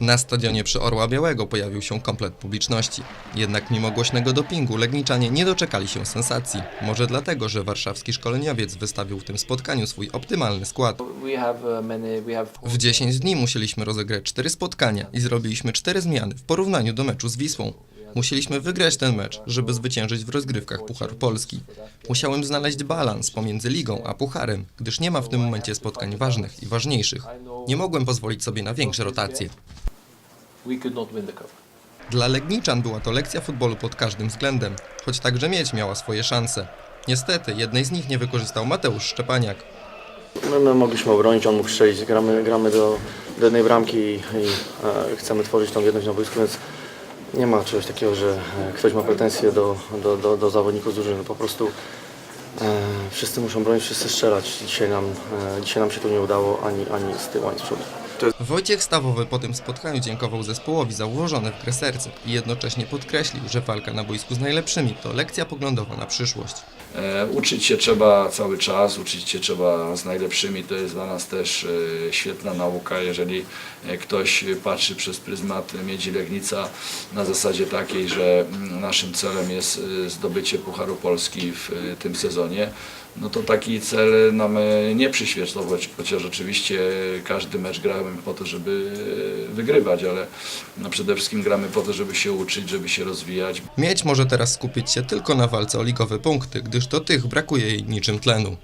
Na stadionie przy Orła Białego pojawił się komplet publiczności. Jednak mimo głośnego dopingu Legniczanie nie doczekali się sensacji. Może dlatego, że warszawski szkoleniowiec wystawił w tym spotkaniu swój optymalny skład. Uh. W 10 dni musieliśmy rozegrać 4 spotkania i zrobiliśmy 4 zmiany w porównaniu do meczu z Wisłą. Musieliśmy wygrać ten mecz, żeby zwyciężyć w rozgrywkach Pucharu Polski. Musiałem znaleźć balans pomiędzy ligą a pucharem, gdyż nie ma w tym momencie spotkań ważnych i ważniejszych. Nie mogłem pozwolić sobie na większe rotacje. We could not win the cup. Dla Legniczan była to lekcja futbolu pod każdym względem, choć także mieć miała swoje szanse. Niestety, jednej z nich nie wykorzystał Mateusz Szczepaniak. My, my mogliśmy obronić, on mógł strzelić, gramy, gramy do, do jednej bramki i, i e, chcemy tworzyć tą jedność na boisku, więc nie ma czegoś takiego, że e, ktoś ma pretensje do, do, do, do zawodników z drużyny. Po prostu e, wszyscy muszą bronić, wszyscy strzelać. Dzisiaj nam, e, dzisiaj nam się to nie udało ani, ani z tyłu, ani z przodu. Wojciech Stawowy po tym spotkaniu dziękował zespołowi za włożone w grę serce i jednocześnie podkreślił, że walka na boisku z najlepszymi to lekcja poglądowa na przyszłość. E, Uczyć się trzeba cały czas, uczyć się trzeba z najlepszymi. To jest dla nas też e, świetna nauka, jeżeli e, ktoś patrzy przez pryzmat Miedzi Legnica na zasadzie takiej, że mm, naszym celem jest e, zdobycie Pucharu Polski w e, tym sezonie. No to taki cel nam e, nie przyświecał, chociaż oczywiście każdy mecz gramy po to, żeby wygrywać, ale no przede wszystkim gramy po to, żeby się uczyć, żeby się rozwijać. Mieć może teraz skupić się tylko na walce o ligowe punkty, gdyż do tych brakuje jej niczym tlenu.